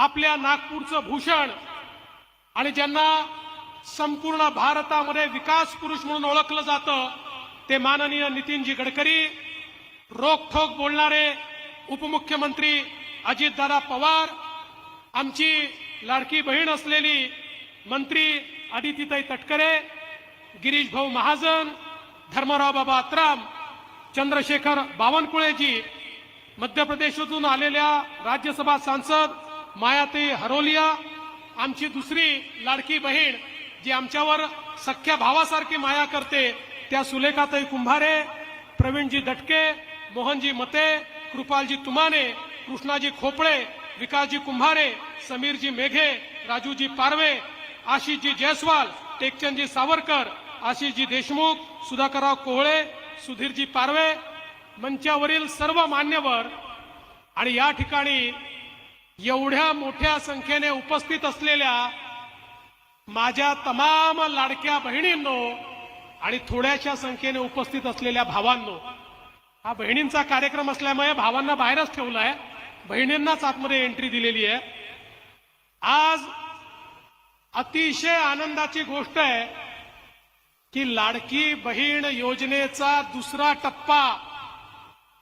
आपल्या नागपूरचं भूषण आणि ज्यांना संपूर्ण भारतामध्ये विकास पुरुष म्हणून ओळखलं जातं ते माननीय नितीनजी गडकरी रोखोक बोलणारे उपमुख्यमंत्री अजितदादा पवार आमची लाडकी बहीण असलेली मंत्री आदितीताई तटकरे गिरीश भाऊ महाजन धर्मराव बाबा अत्राम चंद्रशेखर बावनकुळेजी मध्य प्रदेशातून आलेल्या राज्यसभा सांसद मायाती हरोलिया आमची दुसरी लाडकी बहीण जी आमच्यावर सख्या भावासारखी माया करते त्या सुलेखाताई कुंभारे प्रवीणजी दटके मोहनजी मते कृपालजी तुमाने कृष्णाजी खोपळे विकासजी कुंभारे समीरजी मेघे राजूजी पारवे आशिषजी जयस्वाल टेकचंदजी सावरकर आशिषजी देशमुख सुधाकरराव कोहळे सुधीरजी पारवे मंचावरील सर्व मान्यवर. आणि या ठिकाणी एवढ्या मोठ्या संख्येने उपस्थित असलेल्या माझ्या तमाम लाडक्या बहिणींनो आणि थोड्याशा संख्येने उपस्थित असलेल्या भावांनो हा बहिणींचा कार्यक्रम असल्यामुळे भावांना बाहेरच ठेवलाय. बहिणींनाच आतमध्ये एंट्री दिलेली आहे. आज अतिशय आनंदाची गोष्ट आहे की लाडकी बहीण योजनेचा दुसरा टप्पा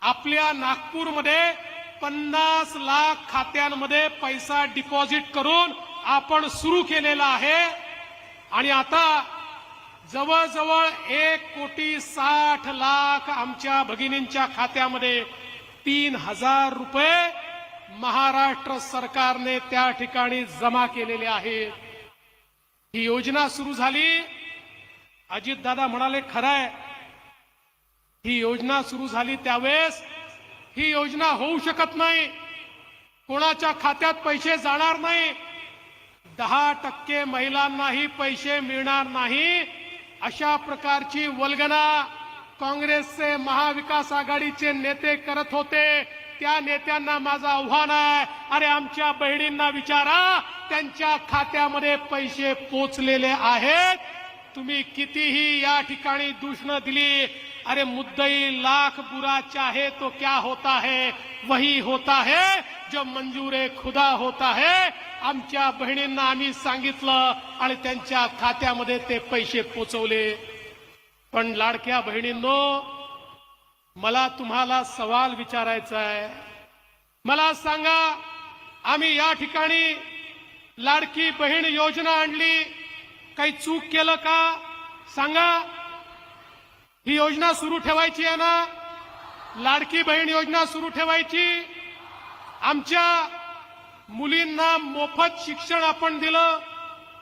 आपल्या नागपूरमध्ये पन्नास लाख खात्यांमध्ये पैसा डिपॉझिट करून आपण सुरू केलेला आहे. आणि आता जवळजवळ एक कोटी साठ लाख आमच्या भगिनींच्या खात्यामध्ये तीन हजार रुपये महाराष्ट्र सरकारने त्या ठिकाणी जमा केलेले आहेत. ही योजना सुरू झाली. अजितदादा म्हणाले खरंय. ही योजना सुरू झाली त्यावेळेस ही योजना होऊ शकत नाही. कोणाच्या खात्यात पैसे जाणार नाही. दहा टक्के महिलांनाही पैसे मिळणार नाही. अशा प्रकारची वल्गना काँग्रेसचे महाविकास आघाडीचे नेते करत होते. त्या नेत्यांना माझं आव्हान आहे. अरे आमच्या बहिणींना विचारा. त्यांच्या खात्यामध्ये पैसे पोचलेले आहेत. तुम्ही कितीही या ठिकाणी दूषणं दिली अरे मुद्दई लाख बुरा चाहे तो क्या होता है? वही होता है जो मंजूर खुदा होता है। आमच्या बहिणींना आम्ही सांगितलं आणि त्यांच्या खात्यामध्ये ते पैसे पोचवले. पण लाडक्या बहिणींनो मला तुम्हाला सवाल विचारायचा आहे. मला सांगा आम्ही या ठिकाणी लाडकी बहीण योजना आणली काही चूक केलं का? सांगा. ही योजना सुरू ठेवायची आहे ना? लाडकी बहीण योजना सुरू ठेवायची. आमच्या मुलींना मोफत शिक्षण आपण दिलं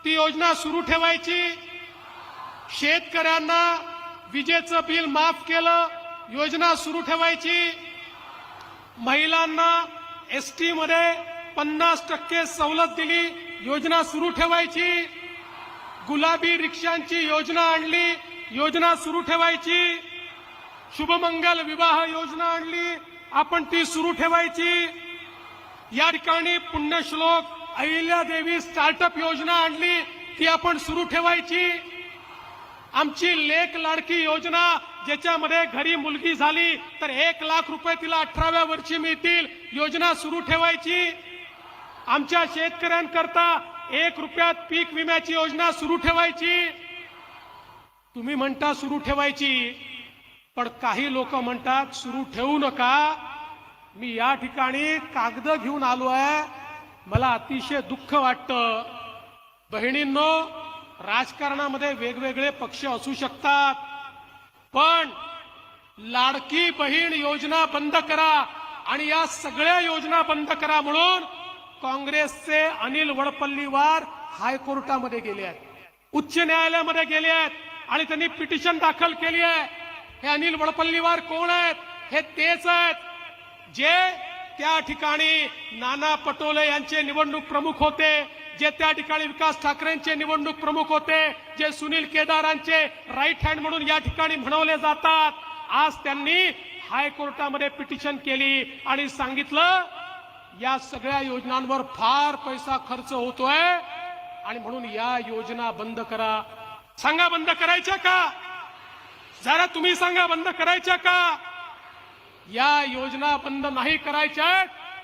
ती योजना सुरू ठेवायची. शेतकऱ्यांना विजेचं बिल माफ केलं योजना सुरू ठेवायची. महिलांना एसमध्ये पन्नास टक्के सवलत दिली योजना सुरू ठेवायची. गुलाबी रिक्षांची योजना आणली योजना सुरू ठेवायची. शुभमंगल विवाह योजना आणली आपण ती सुरू ठेवायची. या ठिकाणी पुण्यश्लोक अहिल्यादेवी स्टार्टअप योजना आणली ती आपण सुरू ठेवायची. आमची लेख लाडकी योजना ज्याच्यामध्ये घरी मुलगी झाली तर एक लाख रुपये तिला अठराव्या वर्षी मिळतील योजना सुरू ठेवायची. आमच्या शेतकऱ्यांकरता एक रुपयात पीक विम्याची योजना सुरू ठेवायची. तुम्ही म्हणता सुरू ठेवायची पण काही लोक म्हणतात सुरू ठेवू नका. मी या ठिकाणी कागद घेऊन आलो आहे. मला अतिशय दुःख वाटतं. बहिणींनो राजकारणामध्ये वेगवेगळे पक्ष असू शकतात पण लाडकी बहीण योजना बंद करा आणि या सगळ्या योजना बंद करा म्हणून काँग्रेसचे अनिल वडपल्लीवार हायकोर्टामध्ये गेले आहेत. उच्च न्यायालयामध्ये गेले आहेत. आणि त्यांनी पिटिशन दाखल केली आहे. हे अनिल वडपल्लीवार कोण आहेत? हे तेच आहेत. जे त्या ठिकाणी नाना पटोले यांचे निवडणूक प्रमुख होते जे त्या ठिकाणी विकास ठाकरेंचे निवडणूक प्रमुख होते जे सुनील केदारांचे राईट हँड म्हणून या ठिकाणी म्हणवले जातात. आज त्यांनी हायकोर्टामध्ये पिटिशन केली आणि सांगितलं या सगळ्या योजनांवर फार पैसा खर्च होतोय आणि म्हणून या योजना बंद करा. सांगा बंद करायच्या का? जरा तुम्ही सांगा बंद करायच्या का? या योजना बंद नाही करायच्या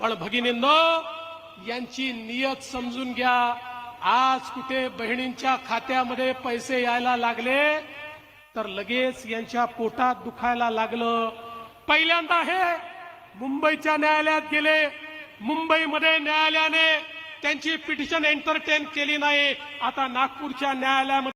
पण भगिनींनो यांची नियत समजून घ्या. आज कुठे बहिणींच्या खात्यामध्ये पैसे यायला लागले तर लगेच यांच्या पोटात दुखायला लागलं. पहिल्यांदा हे मुंबईच्या न्यायालयात गेले. मुंबईमध्ये न्यायालयाने त्यांची पिटिशन एंटरटेन केली नाही. आता नागपूरच्या न्यायालयामध्ये